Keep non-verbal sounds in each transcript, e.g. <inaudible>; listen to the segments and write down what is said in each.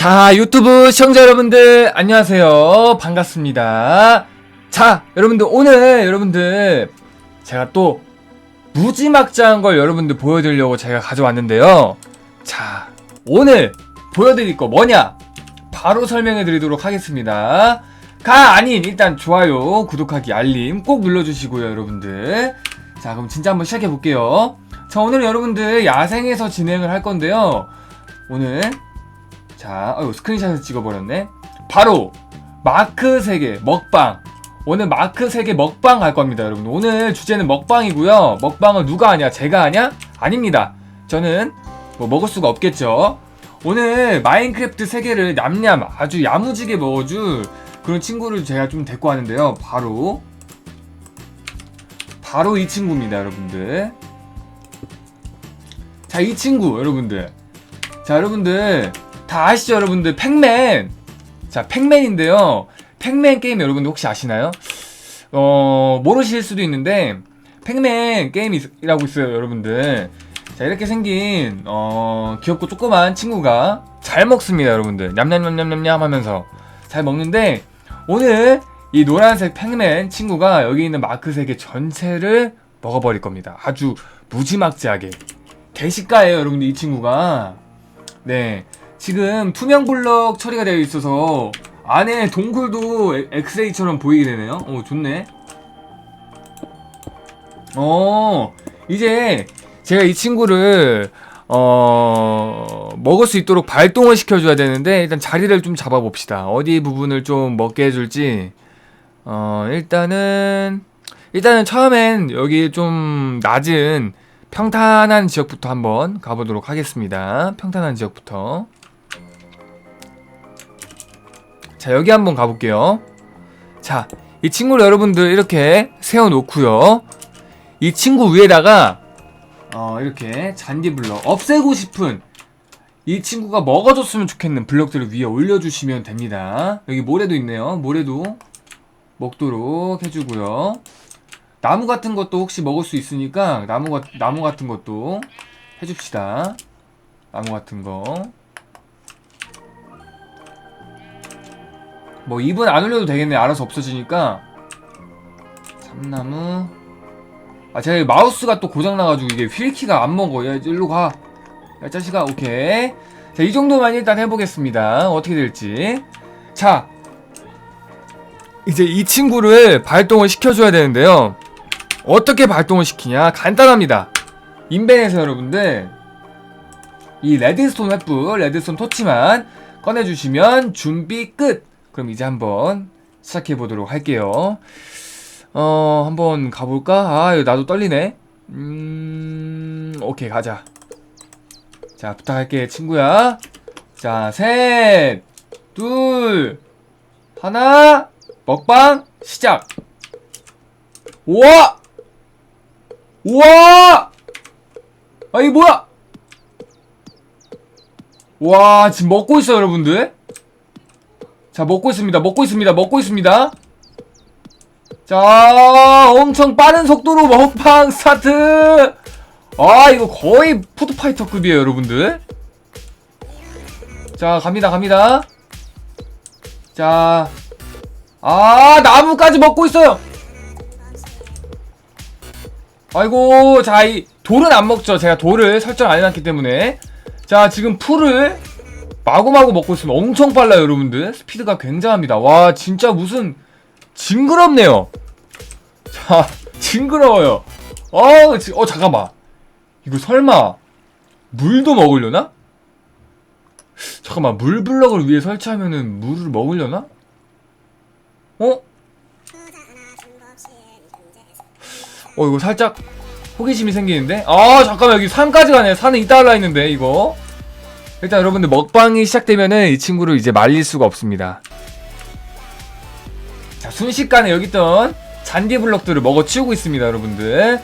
자, 유튜브 시청자 여러분들, 안녕하세요. 반갑습니다. 자, 여러분들, 오늘 여러분들, 제가 또 무지막지한 걸 여러분들 보여드리려고 제가 가져왔는데요. 자, 오늘 보여드릴 거 뭐냐? 바로 설명해 드리도록 하겠습니다. 가 아닌 일단 좋아요, 구독하기, 알림 꼭 눌러주시고요, 여러분들. 자, 그럼 진짜 한번 시작해 볼게요. 자, 오늘 여러분들 야생에서 진행을 할 건데요. 오늘 자, 어휴, 스크린샷을 찍어버렸네. 바로 마크 세계 먹방. 오늘 마크 세계 먹방 갈 겁니다, 여러분. 오늘 주제는 먹방이고요. 먹방은 누가 하냐? 제가 하냐? 아닙니다. 저는 뭐 먹을 수가 없겠죠. 오늘 마인크래프트 세계를 냠냠 아주 야무지게 먹어줄 그런 친구를 제가 좀 데리고 왔는데요. 바로 바로 이 친구입니다, 여러분들. 자, 이 친구, 여러분들. 자, 여러분들 다 아시죠, 여러분들? 팩맨. 자, 팩맨인데요. 팩맨 게임 여러분들 혹시 아시나요? 어, 모르실 수도 있는데 팩맨 게임이라고 있어요, 여러분들. 자, 이렇게 생긴 어, 귀엽고 조그만 친구가 잘 먹습니다, 여러분들. 냠냠냠냠냠냠 하면서 잘 먹는데 오늘 이 노란색 팩맨 친구가 여기 있는 마크 세계 전체를 먹어버릴 겁니다. 아주 무지막지하게. 대식가예요, 여러분들 이 친구가. 네. 지금 투명 블럭 처리가 되어 있어서 안에 동굴도 에- 엑스레이처럼 보이게 되네요. 오, 좋네. 어, 이제 제가 이 친구를 어, 먹을 수 있도록 발동을 시켜줘야 되는데 일단 자리를 좀 잡아봅시다. 어디 부분을 좀 먹게 해줄지. 어, 일단은 일단은 처음엔 여기 좀 낮은 평탄한 지역부터 한번 가보도록 하겠습니다. 평탄한 지역부터. 자, 여기 한번 가볼게요. 자, 이 친구를 여러분들 이렇게 세워놓고요. 이 친구 위에다가, 어, 이렇게 잔디 블럭, 없애고 싶은 이 친구가 먹어줬으면 좋겠는 블럭들을 위에 올려주시면 됩니다. 여기 모래도 있네요. 모래도 먹도록 해주고요. 나무 같은 것도 혹시 먹을 수 있으니까 나무, 가, 나무 같은 것도 해줍시다. 나무 같은 거. 뭐 입은 안 올려도 되겠네. 알아서 없어지니까. 참나무. 아 제가 이 마우스가 또 고장 나가지고 이게 휠키가 안 먹어. 야 일로 가. 야 자식아 오케이. 자 이 정도만 일단 해보겠습니다. 어떻게 될지. 자 이제 이 친구를 발동을 시켜줘야 되는데요. 어떻게 발동을 시키냐? 간단합니다. 인벤에서 여러분들 이 레드스톤 횃불, 레드스톤 토치만 꺼내주시면 준비 끝. 그럼 이제 한번 시작해 보도록 할게요. 어, 한번 가볼까? 아, 나도 떨리네. 음, 오케이, 가자. 자, 부탁할게, 친구야. 자, 셋, 둘, 하나, 먹방, 시작! 우와! 우와! 아, 이게 뭐야? 와, 지금 먹고 있어요, 여러분들. 자, 먹고 있습니다. 먹고 있습니다. 먹고 있습니다. 자, 엄청 빠른 속도로 먹방 스타트! 아, 이거 거의 푸드파이터급이에요, 여러분들. 자, 갑니다, 갑니다. 자, 아, 나무까지 먹고 있어요! 아이고, 자, 이, 돌은 안 먹죠. 제가 돌을 설정 안 해놨기 때문에. 자, 지금 풀을 마구마구 먹고 있으면 엄청 빨라요, 여러분들. 스피드가 굉장합니다. 와, 진짜 무슨 징그럽네요. 자, <laughs> 징그러워요. 어, 지- 어 잠깐만. 이거 설마 물도 먹으려나? 잠깐만, 물 블럭을 위에 설치하면은 물을 먹으려나? 어? 어, 이거 살짝 호기심이 생기는데? 아, 잠깐만, 여기 산까지 가네. 산은 이따 올라 있는데, 이거. 일단 여러분들 먹방이 시작되면은 이 친구를 이제 말릴 수가 없습니다. 자, 순식간에 여기 있던 잔디 블럭들을 먹어 치우고 있습니다, 여러분들.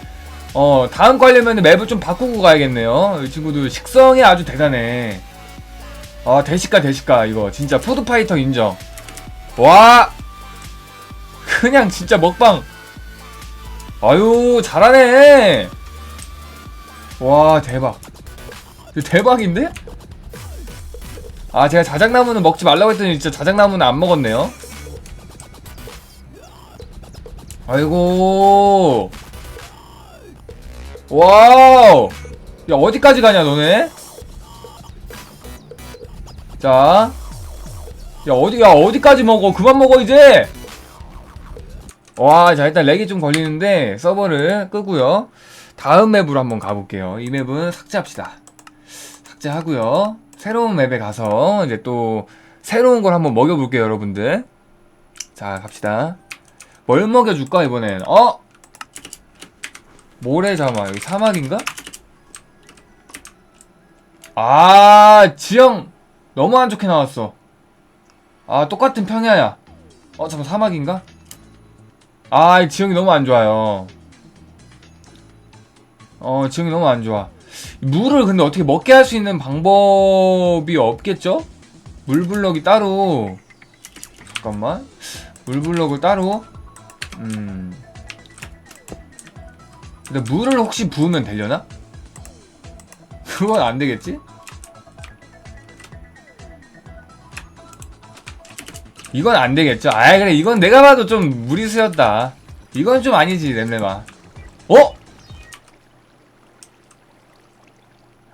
어, 다음 거 하려면 맵을 좀 바꾸고 가야겠네요. 이 친구도 식성이 아주 대단해. 아, 대식가, 대식가, 이거. 진짜 푸드파이터 인정. 와! 그냥 진짜 먹방. 아유, 잘하네. 와, 대박. 대박인데? 아 제가 자작나무는 먹지 말라고 했더니 진짜 자작나무는 안 먹었네요. 아이고. 와우. 야 어디까지 가냐 너네? 자. 야 어디 야 어디까지 먹어? 그만 먹어 이제. 와자 일단 렉이 좀 걸리는데 서버를 끄고요. 다음 맵으로 한번 가볼게요. 이 맵은 삭제합시다. 삭제하고요 새로운 맵에 가서 이제 또 새로운 걸 한번 먹여볼게요 여러분들. 자 갑시다. 뭘 먹여줄까 이번엔? 어? 모래자마. 여기 사막인가? 아 지형! 너무 안 좋게 나왔어. 아 똑같은 평야야. 어 잠깐 사막인가? 아이 지형이 너무 안 좋아요. 어 지형이 너무 안 좋아 물을 근데 어떻게 먹게 할 수 있는 방법이 없겠죠? 물블럭이 따로 잠깐만 물블럭을 따로 음 근데 물을 혹시 부으면 되려나? <laughs> 그건 안 되겠지? 이건 안 되겠죠? 아 그래 이건 내가 봐도 좀 무리수였다 이건 좀 아니지 램램아 어?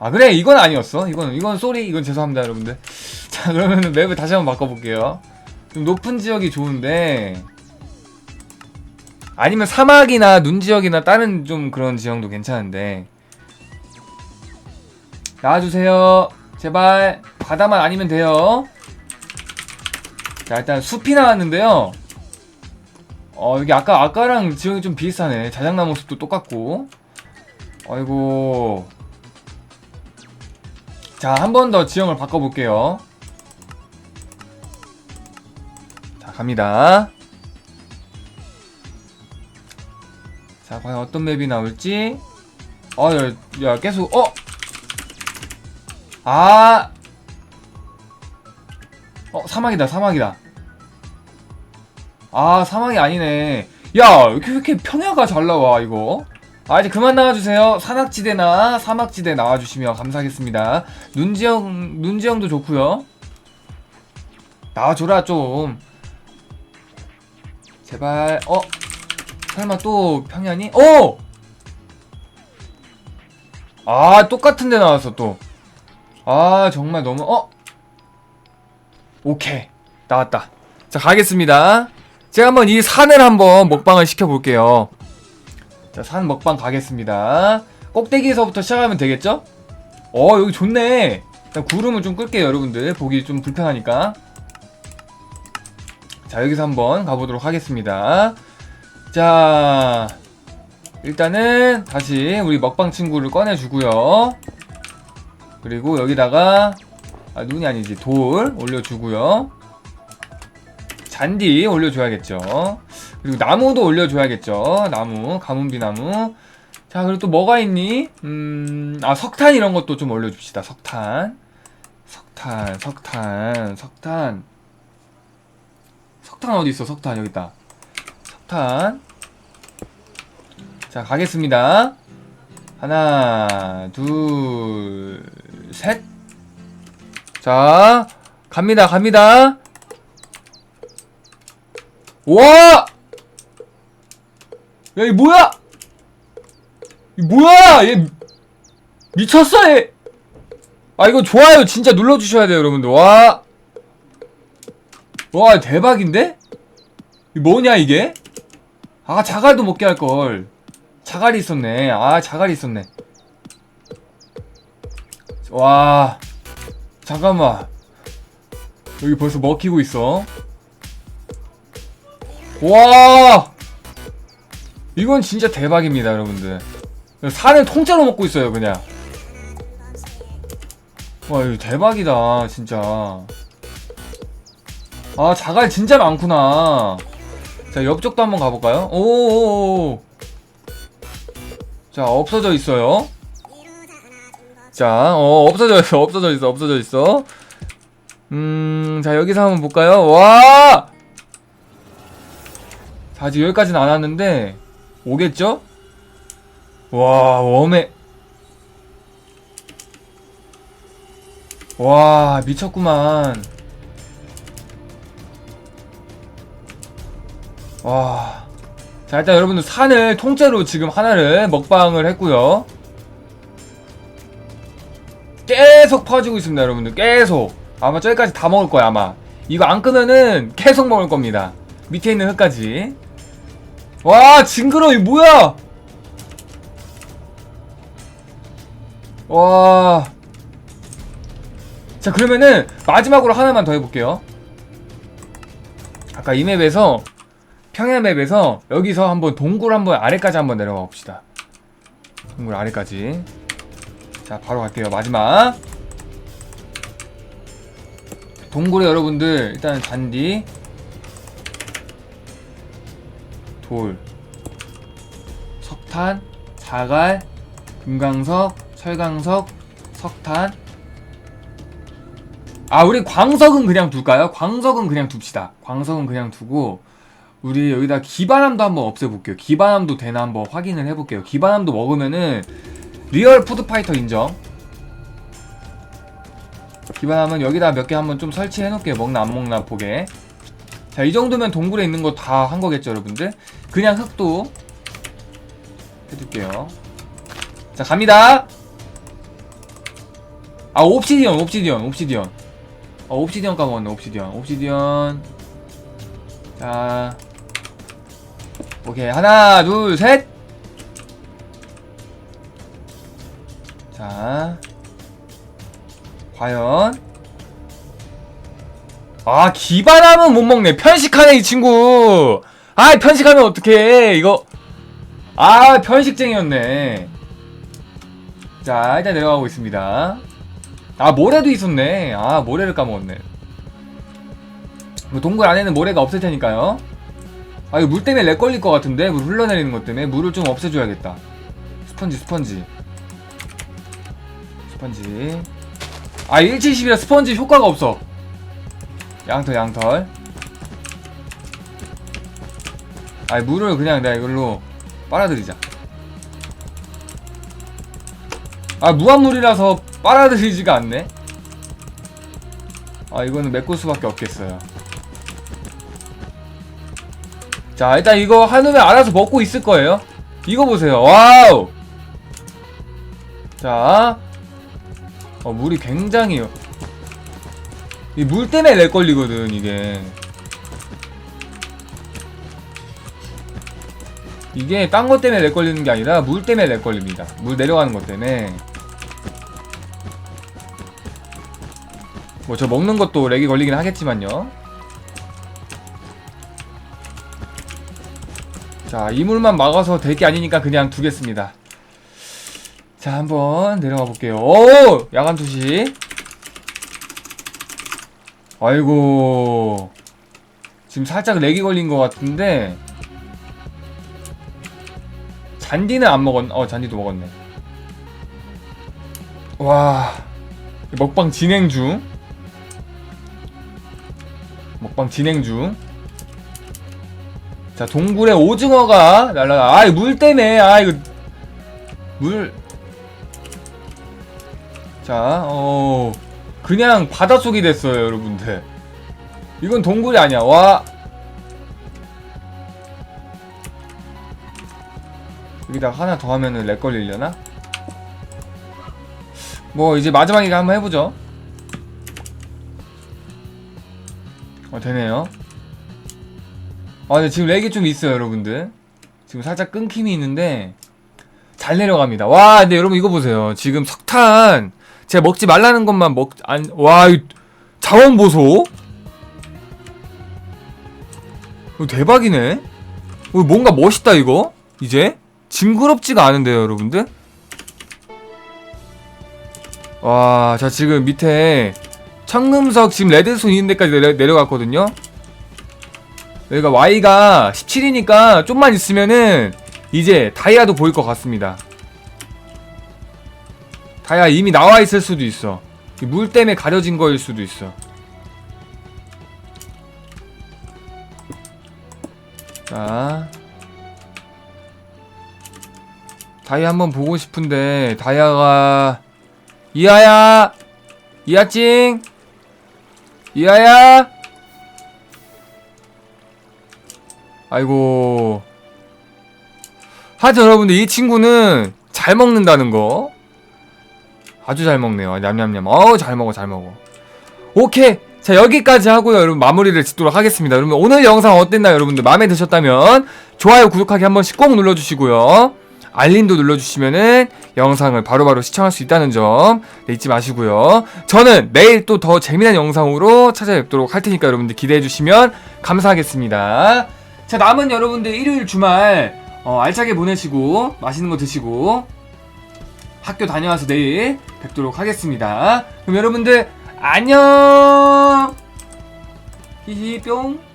아 그래 이건 아니었어. 이건 이건 쏘리 이건 죄송합니다 여러분들. <laughs> 자 그러면 맵을 다시 한번 바꿔볼게요. 좀 높은 지역이 좋은데 아니면 사막이나 눈 지역이나 다른 좀 그런 지형도 괜찮은데. 나와주세요. 제발. 바다만 아니면 돼요. 자 일단 숲이 나왔는데요. 어 여기 아까 아까랑 지형이 좀 비슷하네. 자작나무 숲도 똑같고. 아이고 자 한 번 더 지형을 바꿔볼게요 자 갑니다 자 과연 어떤 맵이 나올지 어 야 야, 계속 어 아! 어, 사막이다, 사막이다. 아, 사막이 아니네. 야, 왜 이렇게, 왜 이렇게 평야가 잘 나와, 이거? 아, 이제 그만 나와주세요. 산악지대나 사막지대 나와주시면 감사하겠습니다. 눈지형, 눈지형도 좋고요 나와줘라, 좀. 제발, 어? 설마 또 평야니? 오! 아, 똑같은 데 나왔어, 또. 아 정말 너무 어 오케이 나왔다 자 가겠습니다 제가 한번 이 산을 한번 먹방을 시켜볼게요 자 산 먹방 가겠습니다. 꼭대기에서부터 시작하면 되겠죠? 어 여기 좋네. 일단 구름을 좀 끌게요 여러분들. 보기 좀 불편하니까. 자 여기서 한번 가보도록 하겠습니다. 자 일단은 다시 우리 먹방 친구를 꺼내주고요. 그리고 여기다가 아, 눈이 아니지. 돌 올려주고요 잔디 올려줘야겠죠. 그리고 나무도 올려줘야겠죠. 나무 가문비 나무. 자 그리고 또 뭐가 있니? 음 아 석탄 이런 것도 좀 올려줍시다. 석탄. 석탄 석탄 석탄. 석탄 어디 있어? 석탄 여기 있다. 석탄. 자 가겠습니다. 하나 둘 셋. 자, 갑니다, 갑니다. 와! 야, 이 뭐야? 이 뭐야? 얘 미쳤어, 얘. 아, 이거 좋아요. 진짜 눌러 주셔야 돼요, 여러분들. 와. 와, 대박인데? 이 뭐냐, 이게? 아, 자갈도 먹게 할 걸. 자갈이 있었네. 아, 자갈이 있었네. 와 잠깐만 여기 벌써 먹히고 있어 와! 이건 진짜 대박입니다 여러분들. 산을 통째로 먹고 있어요 그냥. 와 이거 대박이다 진짜. 아 자갈 진짜 많구나. 자 옆쪽도 한번 가볼까요? 오오오. 자 없어져 있어요. 자, 어, 없어져 있어, 없어져 있어, 없어져 있어. 음, 자, 여기서 한번 볼까요? 와! 자, 아직 여기까지는 안 왔는데, 오겠죠? 와, 웜에. 와 미쳤구만. 와. 자 일단 여러분들 산을 통째로 지금 하나를 먹방을 했고요. 계속 퍼지고 있습니다 여러분들. 계속. 아마 저기까지 다 먹을 거야 아마. 이거 안 끄면은 계속 먹을 겁니다. 밑에 있는 흙까지 와 징그러 이 뭐야 와. 자, 그러면은 마지막으로 하나만 더 해볼게요. 아까 이 맵에서 평야 맵에서 여기서 한번 동굴 한번 아래까지 한번 내려가 봅시다. 동굴 아래까지. 자, 바로 갈게요. 마지막. 동굴에 여러분들 일단 잔디 돌. 석탄 자갈 금강석 철강석 석탄. 아 우리 광석은 그냥 둘까요? 광석은 그냥 둡시다. 광석은 그냥 두고 우리 여기다 기반함도 한번 없애볼게요. 기반함도 되나 한번 확인을 해볼게요. 기반함도 먹으면은 리얼 푸드파이터 인정. 기반함은 여기다 몇 개 한번 좀 설치해 놓을게요. 먹나 안 먹나 보게 자 이 정도면 동굴에 있는 거 다 한 거겠죠 여러분들? 그냥 흙도 해둘게요. 자 갑니다. 아 옵시디언 옵시디언 옵시디언. 어 옵시디언 까먹었네 옵시디언. 옵시디언. 자. 오케이 하나 둘 셋. 자. 과연 아 기반하면 못 먹네. 편식하네 이 친구. 아 편식하면 어떡해 이거. 아 편식쟁이였네. 자 일단 내려가고 있습니다. 아 모래도 있었네. 아 모래를 까먹었네. 뭐 동굴 안에는 모래가 없을 테니까요. 아 이거 물 때문에 렉 걸릴 것 같은데? 물 흘러내리는 것 때문에? 물을 좀 없애줘야겠다. 스펀지 스펀지. 스펀지. 아 170이라 스펀지 효과가 없어 양털 양털. 아 물을 그냥 내가 이걸로 빨아들이자. 아 무한물이라서 빨아들이지가 않네. 아 이거는 메꿀 수밖에 없겠어요. 자 일단 이거 한우면 알아서 먹고 있을 거예요. 이거 보세요. 와우! 자 어, 물이 굉장히 이 물 때문에 렉 걸리거든 이게. 이게 딴 것 때문에 렉 걸리는 게 아니라 물 때문에 렉 걸립니다. 물 내려가는 것 때문에. 뭐 저 먹는 것도 렉이 걸리긴 하겠지만요. 자 이물만 막아서 될 게 아니니까 그냥 두겠습니다. 자 한번 내려가 볼게요. 오! 야간 투시 아이고 지금 살짝 렉이 걸린 것 같은데 잔디는 안 먹었 어 잔디도 먹었네 와 먹방 진행 중 먹방 진행 중. 자, 동굴에 오징어가 날라가. 아, 물 때문에. 아, 이거. 물. 자, 어. 그냥 바닷속이 됐어요, 여러분들. 이건 동굴이 아니야. 와. 여기다 하나 더 하면은 렉 걸리려나? 뭐, 이제 마지막이가 한번 해보죠. 어 되네요 아 근데 지금 렉이 좀 있어요 여러분들 지금 살짝 끊김이 있는데 잘 내려갑니다 와 근데 여러분 이거 보세요 지금 석탄 제가 먹지 말라는 것만 먹 안와 자원 보소. 이거 대박이네. 이거 뭔가 멋있다 이거? 이제? 징그럽지가 않은데요 여러분들? 와 자 지금 밑에 청금석 지금 레드손 있는 데까지 내려, 내려갔거든요? 여기가 Y가 17이니까 좀만 있으면은 이제 다이아도 보일 것 같습니다 다이아 이미 나와 있을 수도 있어. 물 때문에 가려진 거일 수도 있어. 자. 다이아 한번 보고 싶은데 다이아가 이하야! 이하찡! 이하야! 아이고. 하여튼 여러분들. 이 친구는 잘 먹는다는 거 아주 잘 먹네요. 냠냠냠. 어우 잘 먹어 잘 먹어. 오케이. 자 여기까지 하고요. 여러분 마무리를 짓도록 하겠습니다. 여러분 오늘 영상 어땠나요? 여러분들 마음에 드셨다면 좋아요 구독하기 한 번씩 꼭 눌러주시고요. 알림도 눌러주시면은 영상을 바로바로 시청할 수 있다는 점 네, 잊지 마시고요. 저는 내일 또 더 재미난 영상으로 찾아뵙도록 할 테니까 여러분들 기대해 주시면 감사하겠습니다. 자 남은 여러분들 일요일 주말 어, 알차게 보내시고 맛있는 거 드시고 학교 다녀와서 내일 뵙도록 하겠습니다. 그럼 여러분들 안녕. 히히 뿅.